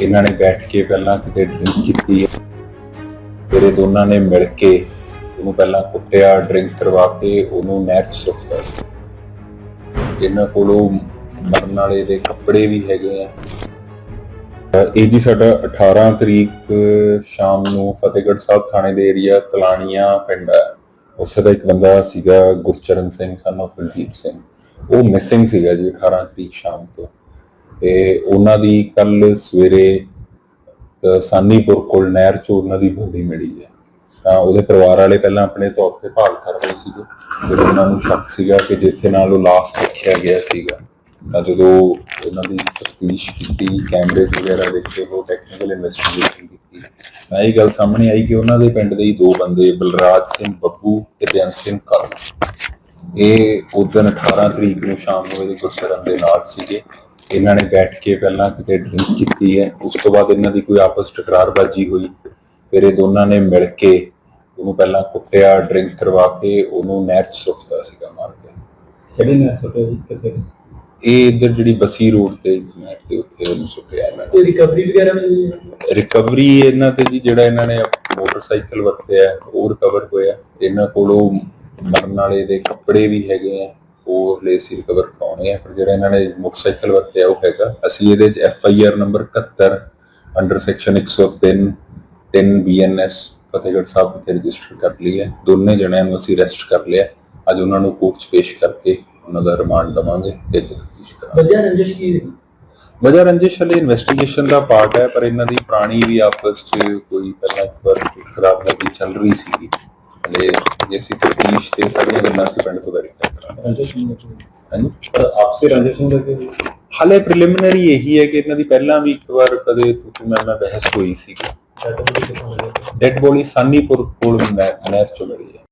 ਇਹਨਾਂ ਨੇ ਬੈਠ ਕੇ ਪਹਿਲਾਂ ਕਿਤੇ ਡਰਿੰਕ ਕੀਤੀ ਫਿਰ ਇਹ ਦੋਨਾਂ ਨੇ ਮਿਲ ਕੇ ਉਹਨੂੰ ਪਹਿਲਾਂ ਕੁੱਟਿਆ ਡਰਿੰਕ ਕਰਵਾ ਕੇ ਉਹਨੂੰ ਨਹਿਰ 'ਚ ਸੁੱਟਤਾ ਇਹਨਾਂ ਕੋਲੋਂ ਮਰਨ ਵਾਲੇ ਦੇ ਕੱਪੜੇ ਵੀ ਹੈਗੇ ਆ। ਇਹ ਜੀ ਸਾਡਾ 18 ਤਰੀਕ, ਸ਼ਾਮ ਨੂੰ ਫਤਿਹਗੜ੍ਹ ਸਾਹਿਬ ਥਾਣੇ ਦੇ ਏਰੀਆ ਕਲਾਣੀਆਂ ਪਿੰਡ ਹੈ ਉੱਥੇ ਦਾ ਇੱਕ ਬੰਦਾ ਸੀਗਾ ਗੁਰਚਰਨ ਸਿੰਘ son of ਕੁਲਜੀਤ ਸਿੰਘ। ਉਹ ਮਿਸਿੰਗ ਸੀਗਾ ਜੀ 18 ਤਰੀਕ ਸ਼ਾਮ ਤੋਂ। ਤੇ ਉਹਨਾਂ ਦੀ ਕੱਲ ਸਵੇਰੇ, ਅਹ, ਸਾਨੀਪੁਰ ਕੋਲ ਨਹਿਰ ਚ ਉਹਨਾਂ ਦੀ ਬੋਡੀ ਮਿਲੀ ਹੈ। ਤਾਂ ਉਹਦੇ ਪਰਿਵਾਰ ਵਾਲੇ ਪਹਿਲਾਂ ਆਪਣੇ ਤੌਰ ਤੇ ਭਾਲ ਕਰ ਰਹੇ ਸੀਗੇ। ਫਿਰ ਉਹਨਾਂ ਨੂੰ ਸ਼ੱਕ ਸੀਗਾ ਕਿ ਜਿੱਥੇ ਨਾਲ ਉਹ ਲਾਸਟ ਦੇਖਿਆ ਗਿਆ ਸੀਗਾ। ਤਾਂ ਜਦੋਂ ਉਹਨਾਂ ਦੀ ਤਫਤੀਸ਼ ਕੀਤੀ ਕੈਮਰੇਜ਼ ਵਗੈਰਾ ਦੇਖੇ ਉਹ ਟੈਕਨੀਕਲ ਇਨਵੈਸਟੀਗੇਸ਼ਨ ਕੀਤੀ, ਤਾਂ ਇਹ ਗੱਲ ਸਾਹਮਣੇ ਆਈ ਕਿ ਉਹਨਾਂ ਦੇ ਪਿੰਡ ਦੇ ਹੀ ਦੋ ਬੰਦੇ ਬਲਰਾਜ ਸਿੰਘ ਬੱਬੂ ਤੇ ਬੇਅੰਤ ਸਿੰਘ ਕਾਲੂ ਇਹ ਉਦੋਂ 18 ਤਰੀਕ ਨੂੰ ਸ਼ਾਮ ਨੂੰ ਇਹਦੇ ਗੁਰਸਰਨ ਦੇ ਨਾਲ ਸੀਗੇ। ਇਹਨਾਂ ਨੇ ਬੈਠ ਕੇ ਪਹਿਲਾਂ ਕਿਤੇ ਡਰਿੰਕ ਕੀਤੀ ਹੈ। ਉਸ ਤੋਂ ਬਾਅਦ ਇਹਨਾਂ ਦੀ ਕੋਈ ਆਪਸ ਟਕਰਾਰਬਾਜੀ ਹੋਈ। ਫਿਰ ਇਹ ਦੋਨਾਂ ਨੇ ਮਿਲ ਕੇ ਉਹਨੂੰ ਪਹਿਲਾਂ ਕੁੱਟਿਆ ਡਰਿੰਕ ਕਰਵਾ ਕੇ ਉਹਨੂੰ ਨਹਿਰ 'ਚ ਸੁੱਟਦਾ ਸੀਗਾ ਮਾਰ ਕੇ। ਕਿਹੜੀ ਨੇ ਸੋਟੇ ਜੀ? ਕਿਤੇ ਇਹ ਇੱਧਰ ਜਿਹੜੀ ਬਸੀ ਰੋਡ ਤੇ ਨਹਿਰ ਤੇ ਉੱਥੇ ਉਹਨੂੰ ਸੁੱਟਿਆ ਇਹਨਾਂ ਨੇ। ਤੇ ਰਿਕਵਰੀ ਵਗੈਰਾ ਹੈ? ਰਿਕਵਰੀ ਇਹਨਾਂ ਤੇ ਜੀ ਜਿਹੜਾ ਇਹਨਾਂ ਨੇ ਮੋਟਰਸਾਈਕਲ ਵਰਤਿਆ ਉਹ ਰਿਕਵਰ ਹੋਇਆ। ਇਹਨਾਂ ਕੋਲੋਂ ਮਰਨ ਵਾਲੇ ਦੇ ਕੱਪੜੇ ਵੀ ਹੈਗੇ ਆ ਉਹ ਹਲੇ ਸੀ ਰਿਕਵਰ ਕਰਾਉਣੇ ਆ ਪਰ ਜਿਹੜਾ ਇਹਨਾਂ ਨੇ ਮੋਟਰਸਾਈਕਲ ਵਰਤਿਆ ਉਹ ਹੈਗਾ। ਅਸੀਂ ਇਹਦੇ ਚ F I R number 71 under section 103 3 BNS Fatehgarh Sahib ਵਿਖੇ ਰਜਿਸਟਰ ਕਰ ਲਈ ਹੈ। ਦੋਨੇ ਜਣਿਆਂ ਨੂੰ ਅਸੀਂ ਅਰੈਸਟ ਕਰ ਲਿਆ। ਅੱਜ ਉਹਨਾਂ ਨੂੰ ਕੋਰਟ 'ਚ ਪੇਸ਼ ਕਰਕੇ ਉਹਨਾਂ ਦਾ ਰਿਮਾਂਡ ਲਵਾਂਗੇ ਤੇ ਤਫਤੀਸ਼ ਕਰਾਂਗੇ। ਵਜ੍ਹਾ ਰੰਜਿਸ਼ ਕੀ ਵਜ੍ਹਾ ਰੰਜਿਸ਼ ਹਲੇ ਇਨਵੈਸਟੀਗੇਸ਼ਨ ਦਾ ਪਾਰਟ ਹੈ ਪਰ ਇਹਨਾਂ ਦੀ ਪੁਰਾਣੀ ਵੀ ਆਪਸ 'ਚ ਕੋਈ ਪਹਿਲਾਂ ਇੱਕ ਵਾਰ ਖਰਾਬ ਲੱਗੀ ਚੱਲ ਰਹੀ ਸੀਗੀ। ਹਲੇ ਤੇ ਸਾਰੀਆਂ ਗੱਲਾਂ ਪਿੰਡ ਤੋਂ ਹਾਂਜੀ? ਆਪਸੇ ਪ੍ਰੀਲਿਮਿਨਰੀ ਇਹੀ ਹੈ ਕਿ ਇਹਨਾਂ ਦੀ ਪਹਿਲਾਂ ਵੀ ਇੱਕ ਵਾਰ ਕਦੇ ਤੁਸੀਂ ਬਹਿਸ ਹੋਈ ਸੀਗੀ। ਡੈਡ ਬੋਡੀ ਸਾਨੀਪੁਰ ਕੋਲ ਨਹਿਰ ਚੋਂ ਮਿਲੀ ਹੈ।